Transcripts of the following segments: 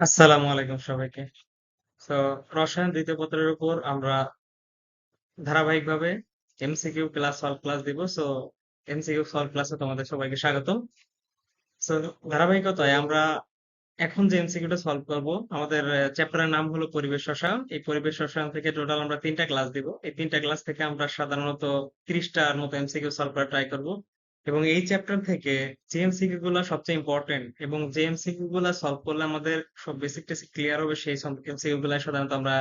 আসসালামু আলাইকুম সবাইকে। সো রসায়ন দ্বিতীয় পত্রের উপর আমরা ধারাবাহিকভাবে এমসিকিউ ক্লাস সলভ ক্লাস দিব। সো এমসিকিউ সলভ ক্লাসে তোমাদের সবাইকে স্বাগত সো ধারাবাহিকতায় আমরা এখন যে এমসিকিউটা সলভ করব, আমাদের চ্যাপ্টারের নাম হলো পরিবেশ রসায়ন। এই পরিবেশ রসায়ন থেকে টোটাল আমরা তিনটা ক্লাস দিব। এই তিনটা ক্লাস থেকে আমরা সাধারণত ৩০ টার মতো এমসিকিউ সলভ করার ট্রাই করব। এবং এই চ্যাপ্টার থেকে যে এমসিকিউ গুলা সবচেয়ে ইম্পর্টেন্ট এবং যে এমসিকিউ গুলা সলভ করলে আমাদের সব বেসিক টেসিক ক্লিয়ার হবে, সেই এমসিকিউ গুলা সাধারণত আমরা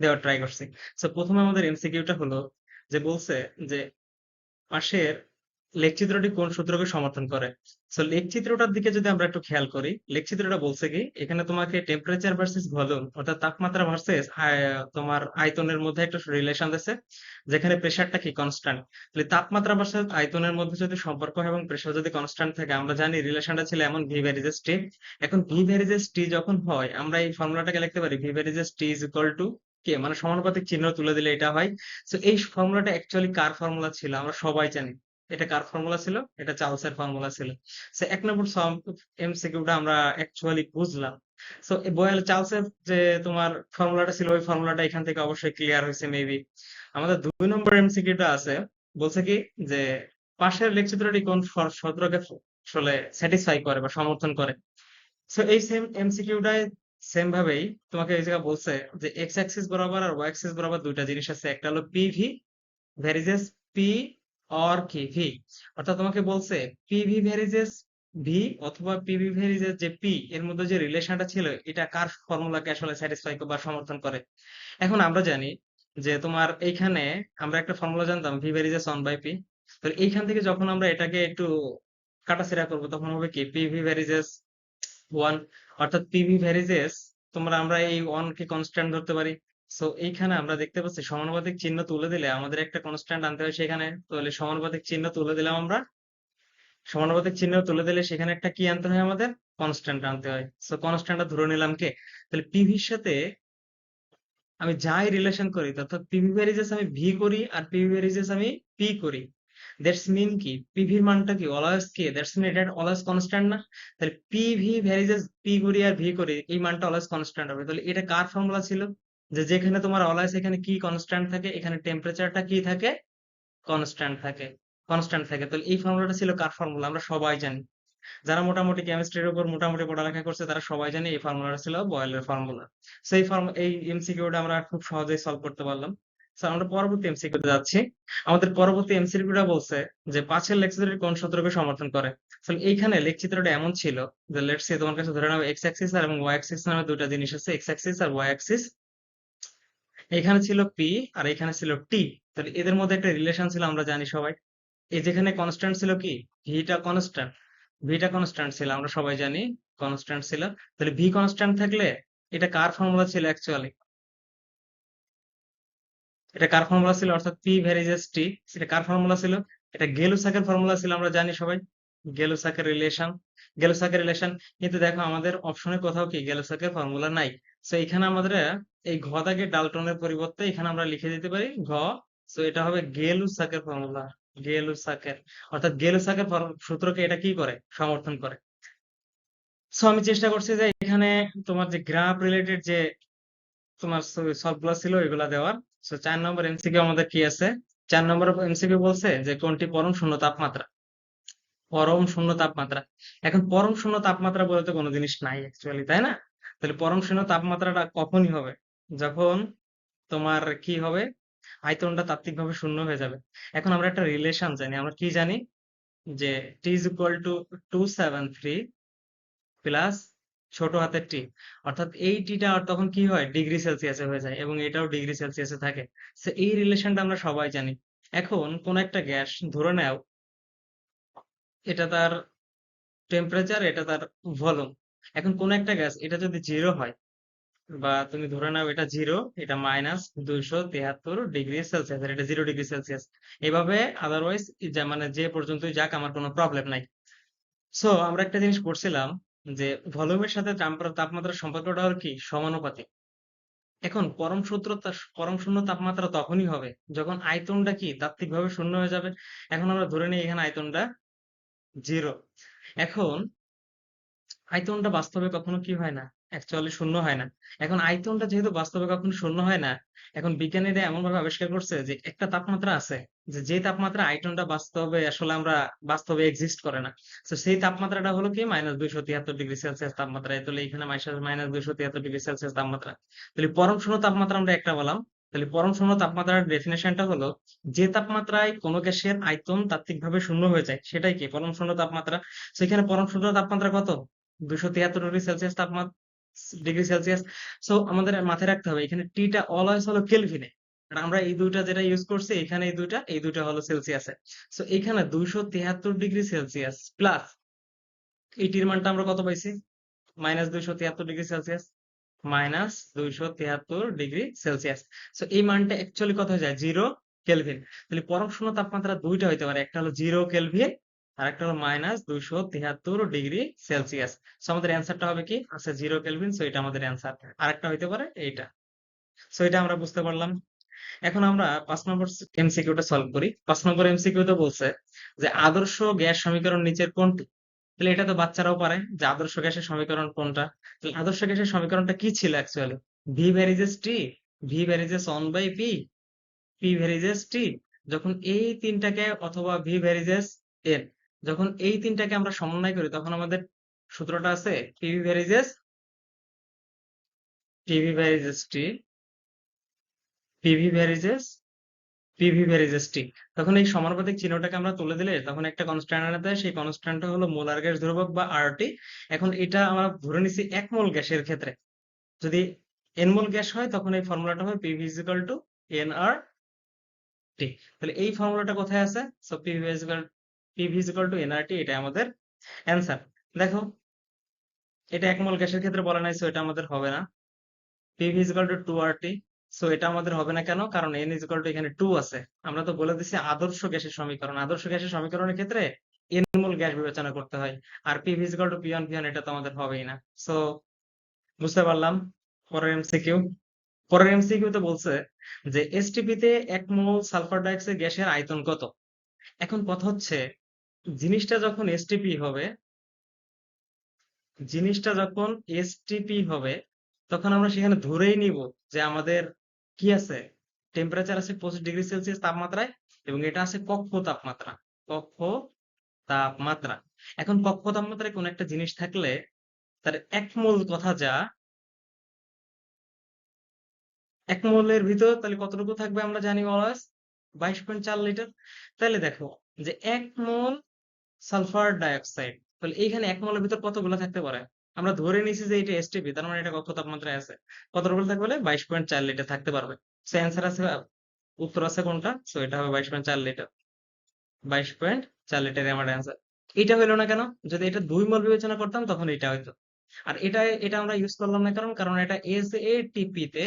দেওয়ার ট্রাই করছি। তো প্রথমে আমাদের এমসিকিউটা হলো যে বলছে যে পাশের লেখচিত্রটি কোন সূত্রকে সমর্থন করে? সো লেখচিত্রটার দিকে যদি আমরা একটু খেয়াল করি, লেখচিত্রটা বলছে কি এখানে তোমাকে টেম্পারেচার ভার্সেস ভলিউম অর্থাৎ তাপমাত্রা ভার্সেস তোমার আয়তনের মধ্যে একটা রিলেশন আছে যেখানে প্রেসারটা কি কনস্ট্যান্ট তাহলে তাপমাত্রা ভার্সেস আয়তনের মধ্যে যদি সম্পর্ক এবং প্রেসার যদি কনস্ট্যান্ট থাকে আমরা জানি রিলেশনটা ছিল এমন ভি ভ্যারিজেস টি এখন ভি ভ্যারিজেস টি যখন হয় আমরা এই ফর্মুলাটাকে লিখতে পারি V varies T is equal to K মানে সমানুপাতিক চিহ্ন তুলে দিলে এটা হয়। সো এই ফর্মুলাটা অ্যাকচুয়ালি কার ফর্মুলা ছিল? আমরা সবাই জানি। এটা কার ফর্মুলা ছিল? এটা চার্লসের ফর্মুলা ছিল। সো এক নম্বর এমসিকিউটা আমরা অ্যাকচুয়ালি বুঝলাম। সো বয়েল চার্লসের যে তোমার ফর্মুলাটা ছিল, ওই ফর্মুলাটা এখান থেকে অবশ্যই ক্লিয়ার হয়েছে মেবি আমাদের দুই নম্বর এমসিকিউটা আছে, বলছে কি যে পাশের লেখচিত্রটি কোন সূত্রকে আসলে স্যাটিসফাই করে বা সমর্থন করে? সো এই সেম এমসিকিউটায় সেম ভাবেই তোমাকে এই জায়গা বলছে যে এক্স অ্যাক্সিস বরাবর আর ওয়াই অ্যাক্সিস বরাবর দুইটা জিনিস আছে। একটা হলো পিভি ভ্যারিজেস পি অর কি ভি অর্থাৎ তোমাকে বলছে পিভি ভ্যারিজেস ভি অথবা পিভি ভ্যারিজেস যে পি এর মধ্যে যে রিলেশনটা ছিল, এটা কার ফর্মুলাকে আসলে স্যাটিসফাই বা সমর্থন করে? এখন আমরা জানি যে তোমার এইখানে আমরা একটা ফর্মুলা জানতাম V varies one by P তো এইখান থেকে যখন আমরা এটাকে একটু কাটাছেড়া করব, তখন হবে কি? পিভি ভ্যারিজেস ওয়ান অর্থাৎ পিভি ভ্যারিজেস তোমরা আমরা এই ওয়ান কে কনস্ট্যান্ট ধরতে পারি। সো এইখানে আমরা দেখতে পাচ্ছি সমানুপাতিক চিহ্ন তুলে দিলে আমাদের একটা কনস্ট্যান্ট আনতে হয় সেখানে। তাহলে সমানুপাতিক চিহ্ন তুলে দিলাম আমরা। সমানুপাতিক চিহ্ন তুলে দিলে সেখানে একটা কি আনতে হয় আমাদের? কনস্ট্যান্ট আনতে হয়। সো কনস্ট্যান্টটা ধরে নিলাম কে? তাহলে পিভির সাথে আমি যাই রিলেশন করি, অর্থাৎ পিভি ভ্যারিজেস আমি ভি করি আর পিভি ভ্যারিজেস আমি পি করি। দ্যাটস মিন কি? পিভির মানটা কি? Always K? দ্যাটস মিন এটা অলওয়েজ কনস্ট্যান্ট না? তাহলে পিভি ভ্যারিজেস পি করি আর ভি করি, এই মানটা অলওয়েজ কনস্ট্যান্ট হবে। তাহলে এটা কার ফর্মুলা ছিল? যে যেখানে তোমার অলওয়েজ এখানে কি কনস্ট্যান্ট থাকে, এখানে টেম্পারেচারটা কি থাকে? কনস্ট্যান্ট থাকে কনস্ট্যান্ট থাকে। তাহলে এই ফর্মুলাটা ছিল কার ফর্মুলা আমরা সবাই জানি। যারা মোটামুটি কেমিস্ট্রির উপর মোটামুটি পড়ালেখা করছে, তারা সবাই জানে এই ফর্মুলাটা ছিল বয়েলের ফর্মুলা সেই ফর্ম এই এমসিকিউটা আমরা খুব সহজেই সলভ করতে পারলাম। সো আমরা পরবর্তী এমসিকিউতে যাচ্ছি। আমাদের পরবর্তী এমসিকিউটা বলছে যে পাঁচের লেখচিত্রের কোন সূত্রকে সমর্থন করে? তাহলে এইখানে লেখচিত্রটা এমন ছিল যে লেটস সে তোমার কাছে ধরে নাও এক্স অ্যাক্সিস আর এবং ওয়াই অ্যাক্সিস নামে দুটো জিনিস আছে এক্স অ্যাক্সিস আর ওয়াই অ্যাক্সিস এখানে ছিল পি আর এখানে ছিল টি তাহলে এদের মধ্যে একটা রিলেশন ছিল, আমরা জানি সবাই। এই যেখানে কনস্ট্যান্ট ছিল কি? ভিটা কনস্ট্যান্ট ভিটা কনস্ট্যান্ট ছিল, আমরা সবাই জানি কনস্ট্যান্ট ছিল। তাহলে ভি কনস্ট্যান্ট থাকলে এটা কার ফর্মুলা ছিল অ্যাকচুয়ালি এটা কার ফর্মুলা ছিল? অর্থাৎ পি ভ্যারিজেস টি এটা কার ফর্মুলা ছিল? এটা গেলুসাকের ফর্মুলা ছিল, আমরা জানি সবাই। গেলুসাকের রিলেশন গেলুসাকের রিলেশন কিন্তু দেখো আমাদের অপশনে কোথাও কি? গেলুসাকের ফর্মুলা নাই। সো এখানে আমাদের এই ঘ দাগে ডালটনের পরিবর্তে এখানে আমরা লিখে দিতে পারি ঘ। সো এটা হবে গেলুসাকের ফর্মুলা গেলুসাকের। অর্থাৎ গেলুসাকের সূত্রকে এটা কি করে? সমর্থন করে। সো আমি চেষ্টা করছি যে এখানে তোমার যে গ্রাফ রিলেটেড যে তোমার সবগুলো ছিল, এগুলা দেওয়ার। সো চার নম্বর এমসিকিউ আমাদের কি আছে? চার নম্বর এমসিকিউ বলছে যে কোনটি পরম শূন্য তাপমাত্রা? পরম শূন্য তাপমাত্রা। এখন পরম শূন্য তাপমাত্রা বলতে কোনো জিনিস নাই অ্যাকচুয়ালি তাই না? তাহলে পরম শূন্য তাপমাত্রাটা কখনই হবে? যখন তোমার কি হবে? আয়তনটা তাত্ত্বিকভাবে শূন্য হয়ে যাবে। এখন আমরা একটা রিলেশন জানি। আমরা কি জানি? যে T is equal to two seven three plus ছোট হাতের টি অর্থাৎ এই টিটা তখন কি হয়? ডিগ্রি সেলসিয়াসে হয়ে যায় এবং এটাও ডিগ্রি সেলসিয়াসে থাকে। সো এই রিলেশনটা আমরা সবাই জানি। এখন কোন একটা গ্যাস ধরে নাও। এটা তার টেম্পারেচার এটা তার ভলিউম এখন কোন একটা গ্যাস, এটা যদি জিরো হয় বা তুমি ধরে নাও এটা জিরো এটা মাইনাস দুইশো তেহাত্তর ডিগ্রি সেলসিয়াস এটা জিরো ডিগ্রি সেলসিয়াস এভাবে আদারওয়াইজ মানে যে পর্যন্তই যাক, আমার কোনো প্রবলেম নাই। সো আমরা একটা জিনিস করছিলাম যে, ভলিউমের সাথে তাপমাত্রার সম্পর্কটা হল কি? সমানুপাতিক। এখন পরম সূত্র পরম শূন্য তাপমাত্রা তখনই হবে যখন আয়তনটা কি? তাত্ত্বিকভাবে শূন্য হয়ে যাবে। এখন আমরা ধরে নিই এখানে আয়তনটা জিরো এখন আয়তনটা বাস্তবে কখনো কি হয় না? অ্যাকচুয়ালি শূন্য হয় না। এখন আয়তনটা যেহেতু বাস্তবে কখনো শূন্য হয় না, এখন বিজ্ঞানীরা এমন ভাবে আবিষ্কার করছে যে একটা তাপমাত্রা আছে, যে যে তাপমাত্রা আয়তনটা বাস্তবে আসলে আমরা বাস্তবে এক্সিস্ট করে না। তো সেই তাপমাত্রাটা হলো কি? মাইনাস দুইশো তিয়াত্তর ডিগ্রি সেলসিয়াস তাপমাত্রা। তাহলে এখানে মাইনাস দুইশো তিয়াত্তর ডিগ্রি সেলসিয়াস তাপমাত্রা। তাহলে পরম শূন্য তাপমাত্রা আমরা একটা বললাম। তাহলে পরম শূন্য তাপমাত্রার ডেফিনেশনটা হলো, যে তাপমাত্রায় কোনো গ্যাসের আয়তন তাত্ত্বিকভাবে শূন্য হয়ে যায়, সেটাই কি? পরম শূন্য তাপমাত্রা। সেখানে পরম শূন্য তাপমাত্রা কত? দুশো তিয়াত্তর ডিগ্রি সেলসিয়াস তাপমাত্রা। Degree Celsius. সো আমাদের মাথায় রাখতে হবে, এখানে টিটা অলওয়েজ হলো কেলভিনে আমরা এই দুইটা যেটা ইউজ করছি, এখানে এই দুইটা এই দুইটা হলো সেলসিয়াসে সো এখানে দুইশো তিয়াত্তর ডিগ্রি সেলসিয়াস প্লাস এই টির মানটা আমরা কত পাইছি? মাইনাস দুইশো তিয়াত্তর ডিগ্রি সেলসিয়াস। মাইনাস দুইশো তিয়াত্তর ডিগ্রি সেলসিয়াস। সো এই মানটা অ্যাকচুয়ালি কত হয়ে যায়? জিরো কেলভিন তাহলে পরম শূন্য তাপমাত্রা দুইটা হইতে পারে, একটা হলো জিরো কেলভিন আর একটা হলো মাইনাস দুইশো তিয়াত্তর ডিগ্রি সেলসিয়াস সো আমাদের অ্যান্সারটা হবে কি? আচ্ছা জিরো কেলভিন সো এটা আমাদের অ্যান্সার আরেকটা হইতে পারে এইটা। সো এটা আমরা বুঝতে পারলাম। এখন আমরা পাঁচ নম্বর এমসিকিউটা সলভ করি। পাঁচ নম্বর এমসিকিউ তো বলছে যে আদর্শ গ্যাস সমীকরণ নিচের কোনটি? তাহলে এটা তো বাচ্চারাও পারে যে আদর্শ গ্যাসের সমীকরণ কোনটা? তাহলে আদর্শ গ্যাসের সমীকরণটা কি ছিল actually V varies T V varies one by P P varies T যখন এই তিনটাকে অথবা ভি ভ্যারিজেস এন যখন এই তিনটাকে আমরা সমন্বয় করি, তখন আমাদের সূত্রটা আছে PV varies PV varies T PV varies PV varies T তখন এই সমানুপাতিক চিহ্নটাকে আমরা তুলে দিলে তখন একটা কনস্ট্যান্ট আনা দেয়, সেই কনস্ট্যান্টটা হলো মোলার গ্যাস ধ্রুবক বা আরটি এখন এটা আমরা ধরে নিছি এক মোল গ্যাসের ক্ষেত্রে। যদি এন মোল গ্যাস হয়, তখন এই ফর্মুলাটা হয় PV is equal to N R T তাহলে এই ফর্মুলাটা কোথায় আছে? So PV is equal to N R এটা আমাদের হবে না। কেন? কারণ এন টু এখানে আমরা তো বলে দিছি আদর্শ গ্যাসের সমীকরণ। আদর্শ গ্যাসের সমীকরণের ক্ষেত্রে এন মোল গ্যাস বিবেচনা করতে হয়। আর P is equal to P one P one এটা তো আমাদের হবেই না। সো বুঝতে পারলাম? পরের এমসিকিউ পরের এমসিকিউ তে বলছে যে এসটিপি তে এক মোল সালফার ডাইঅক্সাইড গ্যাসের আয়তন কত? এখন কথা হচ্ছে জিনিসটা যখন এসটিপি হবে, জিনিসটা যখন এসটিপি হবে, তখন আমরা সেখানে ধরেই নিব যে আমাদের কি আছে? টেম্পারেচার আছে পঁচিশ ডিগ্রি সেলসিয়াস তাপমাত্রায় এবং এটা আছে কক্ষ তাপমাত্রা। কক্ষ তাপমাত্রা। এখন কক্ষ তাপমাত্রায় কোন একটা জিনিস থাকলে তার একমূল কথা যা একমূলের ভিতর তাহলে কতটুকু থাকবে আমরা জানি অলওয়েজ বাইশ পয়েন্ট চার লিটার। তাহলে দেখো যে এক মোল সালফার ডাইঅক্সাইড। তাহলে এইখানে এক মোলের ভিতর কতগুলো থাকতে পারে? আমরা ধরে নিয়েছি যে এটা এসটিপি তার মানে এটা কক্ষ তাপমাত্রায় আছে? কতটুকু থাকবে বলে? বাইশ পয়েন্ট চার লিটার থাকতে পারবে। সো অ্যান্সার আছে উত্তর আছে কোনটা? সো এটা হবে বাইশ পয়েন্ট চার লিটার। বাইশ পয়েন্ট চার লিটার আমার অ্যান্সার এটা হইল না কেন? যদি এটা দুই মোল বিবেচনা করতাম তখন এটা হইতো। আর এটা এটা আমরা ইউজ করলাম না কারণ কারণ এটা এস এ টিপি তে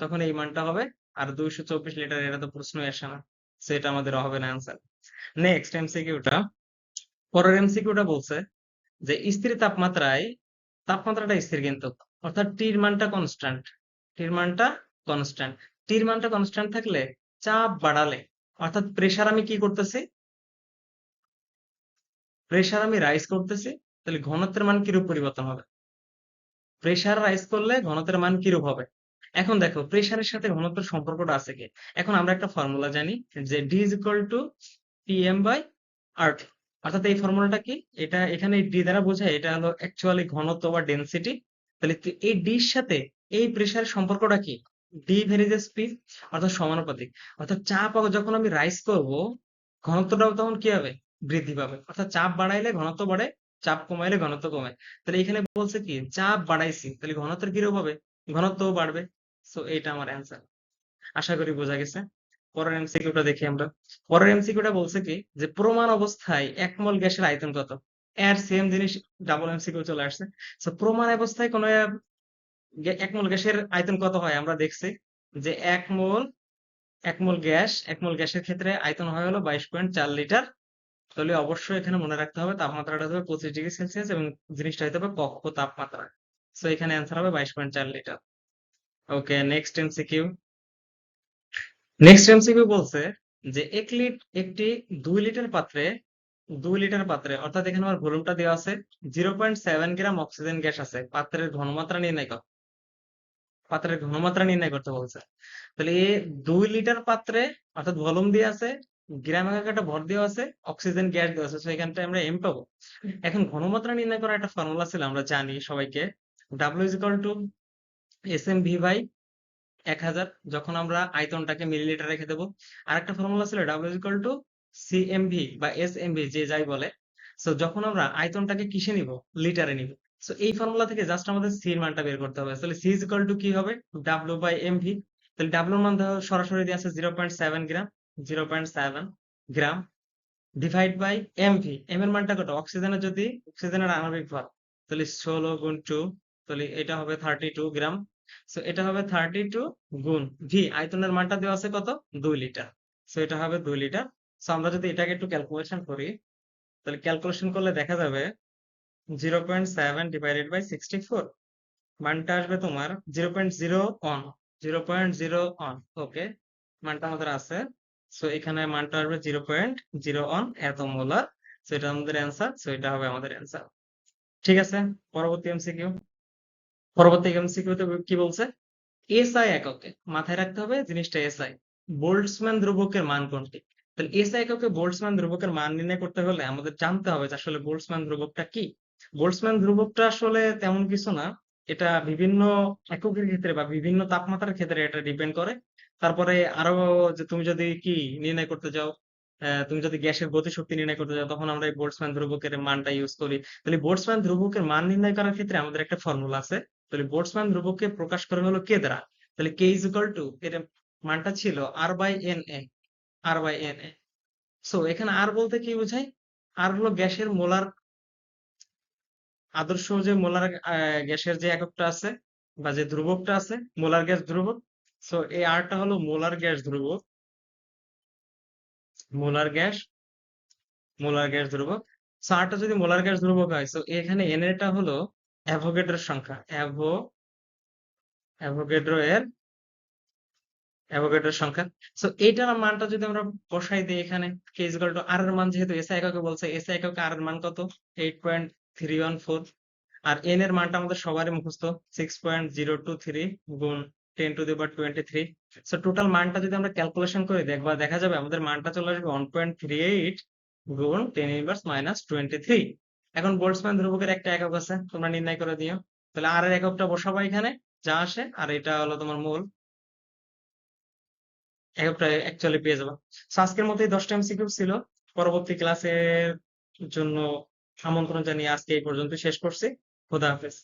তখন এই মানটা হবে। আর দুইশো চব্বিশ লিটার, এটা তো প্রশ্নই আসে না। সেটা আমাদের হবে না অ্যান্সার নেক্সট এমসিকিউটা পরের এমসিকিউটা বলছে যে, স্থির তাপমাত্রায় তাপমাত্রাটা স্থির কিন্তু। অর্থাৎ টির মানটা কনস্ট্যান্ট টির মানটা কনস্ট্যান্ট টির মানটা কনস্ট্যান্ট থাকলে চাপ বাড়ালে, অর্থাৎ প্রেসার আমি কি করতেছি? প্রেসার আমি রাইজ করতেছি, তাহলে ঘনত্বের মান কিরূপ পরিবর্তন হবে? প্রেসার রাইজ করলে ঘনত্বের মান কিরূপ হবে? এখন দেখো প্রেসারের সাথে ঘনত্বের সম্পর্কটা আছে কি? এখন আমরা একটা ফর্মুলা জানি যে D is equal to PM by R T অর্থাৎ এই ফর্মুলাটা কি? এটা এখানে ডি দ্বারা বোঝায় এটা হলো অ্যাকচুয়ালি ঘনত্ব বা ডেনসিটি তাহলে এই ডির সাথে এই প্রেসারের সম্পর্কটা কি? ডি ভেরিজেস পি অর্থাৎ সমানুপাতিক। অর্থাৎ চাপ যখন আমি রাইজ করব, ঘনত্বটাও তখন কি হবে? বৃদ্ধি পাবে। অর্থাৎ চাপ বাড়াইলে ঘনত্ব বাড়ে, চাপ কমাইলে ঘনত্ব কমে। তাহলে এখানে বলছে কি? চাপ বাড়াইছি। তাহলে ঘনত্বের কীরকম হবে? ঘনত্বও বাড়বে। সো এটা আমার অ্যান্সার আশা করি বোঝা গেছে। পরের এমসিকিউটা দেখি আমরা। পরের এমসিকিউটা বলছে কি যে, প্রমাণ অবস্থায় এক মোল গ্যাসের আয়তন কত? এর সেম জিনিস ডাবল এমসিকিউ চলে আসছে। সো প্রমাণ অবস্থায় কোন এক মোল গ্যাসের আয়তন কত হয়? আমরা দেখছি যে এক মোল এক মোল গ্যাস এক মোল গ্যাসের ক্ষেত্রে আয়তন হয় হলো বাইশ পয়েন্ট চার লিটার। তাহলে অবশ্যই এখানে মনে রাখতে হবে তাপমাত্রাটা হবে পঁচিশ ডিগ্রি সেলসিয়াস এবং জিনিসটা হতে হবে কক্ষ তাপমাত্রা। সো এখানে অ্যান্সার হবে বাইশ পয়েন্ট চার litre. Okay next MCQ next MCQ বলছে যে এক লিট একটি দুই লিটার পাত্রে, দুই লিটার পাত্রে, অর্থাৎ এখানে আমার ভলিউমটা দেওয়া আছে zero point seven gram oxygen gas আছে। পাত্রের ঘনমাত্রা নির্ণয় কর। পাত্রের ঘনমাত্রা নির্ণয় করতে বলছে। তাহলে এই দুই লিটার পাত্রে, অর্থাৎ ভলিউম দিয়ে আছে, গ্রাম একটা ভর দেওয়া আছে অক্সিজেন গ্যাস দেওয়া আছে তো এখানটা আমরা এম পাবো। এখন ঘনমাত্রা নির্ণয় করার একটা ফর্মুলা ছিল, আমরা জানি সবাইকে। W is to S M V by এক হাজার, যখন আমরা আয়তনটাকে মিলিলিটার রেখে দেবো। আর একটা ফর্মুলা ছিল ডাব্লিউ টু সিএমভি বা এস এমভি যে যাই বলে। সো যখন আমরা আয়তনটাকে কিসে নিব? লিটারে নিব। সো এই ফর্মুলা থেকে জাস্ট আমাদের সি এর মানটা বের করতে হবে। তাহলে সি টু কি হবে? ডাব্লিউ বাই এমভি তাহলে ডাব্লিউর মান সরাসরি দিয়ে আছে zero point seven gram zero point seven gram divide by MV M এর মানটা কত? অক্সিজেনের যদি, অক্সিজেনের আণবিক ভর তাহলে ষোলো গুণ টু তাহলে এটা হবে থার্টি টু গ্রাম সো এটা হবে থার্টি টু গুণ ভি আয়তনের মানটা দেওয়া আছে কত? দুই লিটার। সো এটা হবে দুই লিটার। সো আমরা যদি এটাকে একটু ক্যালকুলেশন করি, তাহলে ক্যালকুলেশন করলে দেখা যাবে zero point seven divided by sixty four মানটা আসবে তোমার zero point zero one zero point zero one okay মানটা আমাদের আছে। সো এখানে মানটা আসবে জিরো পয়েন্ট জিরো ওয়ান এত মোলার সো এটা আমাদের অ্যান্সার সো এটা হবে আমাদের অ্যান্সার ঠিক আছে? পরবর্তী এমসিকিউ পরবর্তী এমসিকিউতে কি বলছে? এসআই এককে মাথায় রাখতে হবে জিনিসটা এসআই। বোল্টসম্যান ধ্রুবকের মান কোনটি? তাহলে এসআই এককে বোল্টসম্যান ধ্রুবকের মান নির্ণয় করতে হলে আমাদের জানতে হবে যে আসলে বোল্টসম্যান ধ্রুবকটা কি? বোল্টসম্যান ধ্রুবকটা আসলে তেমন কিছু না, এটা বিভিন্ন এককের ক্ষেত্রে বা বিভিন্ন তাপমাত্রার ক্ষেত্রে এটা ডিপেন্ড করে। তারপরে আরও যে তুমি যদি কি নির্ণয় করতে যাও তুমি যদি গ্যাসের গতিশক্তি নির্ণয় করতে যাও, তখন আমরা এই বোল্টসম্যান ধ্রুবকের মানটা ইউজ করি। তাহলে বোল্টসম্যান ধ্রুবকের মান নির্ণয় করার ক্ষেত্রে আমাদের একটা ফর্মুলা আছে। তাহলে বোল্টসম্যান ধ্রুবককে প্রকাশ করে হলো কে দ্বারা? তাহলে কে ইজ ইকুয়াল টু এর মানটা ছিল R by N A R by N A so এখানে আর বলতে কি বোঝায়? আর হলো গ্যাসের মোলার, আদর্শ যে মোলার গ্যাসের যে এককটা আছে বা যে ধ্রুবকটা আছে, মোলার গ্যাস ধ্রুবক। সো এই আরটা হলো মোলার গ্যাস ধ্রুবক, মোলার গ্যাস মোলার গ্যাস ধ্রুবক। সো আরটা যদি মোলার গ্যাস ধ্রুবক হয় সো এখানে এন এরটা হলো অ্যাভোগাড্রোর সংখ্যা। অ্যাভো, অ্যাভোগাড্রো এর অ্যাভোগাড্রোর সংখ্যা। সো এইটার মানটা যদি আমরা বসাই দিই এখানে কে ইজ টু আর এর মান যেহেতু এসআই এককে বলছে এসআই এককে আর এর মান কত? Eight point three one four আর এন এর মানটা আমাদের সবারই মুখস্থ six point zero two three গুণ ten to the power twenty three so total মানটা যদি আমরা ক্যালকুলেশন করি দেখবা দেখা যাবে আমাদের মানটা চলে আসবে ওয়ান পয়েন্ট থ্রি এইট গুণ ten inverse minus twenty three এখন বোল্টসম্যান ধ্রুবকের একটা একক আছে, তোমরা নির্ণয় করে দিও। তাহলে আর এর এককটা বসাবো এখানে, যা আসে, আর এটা হলো তোমার মূল। এককটা অ্যাকচুয়ালি পেয়ে যাবা। আজকের মতোই দশটা এমসিকিউ ছিল। পরবর্তী ক্লাসের জন্য আমন্ত্রণ জানিয়ে আজকে এই পর্যন্ত শেষ করছি। খোদা হাফেজ।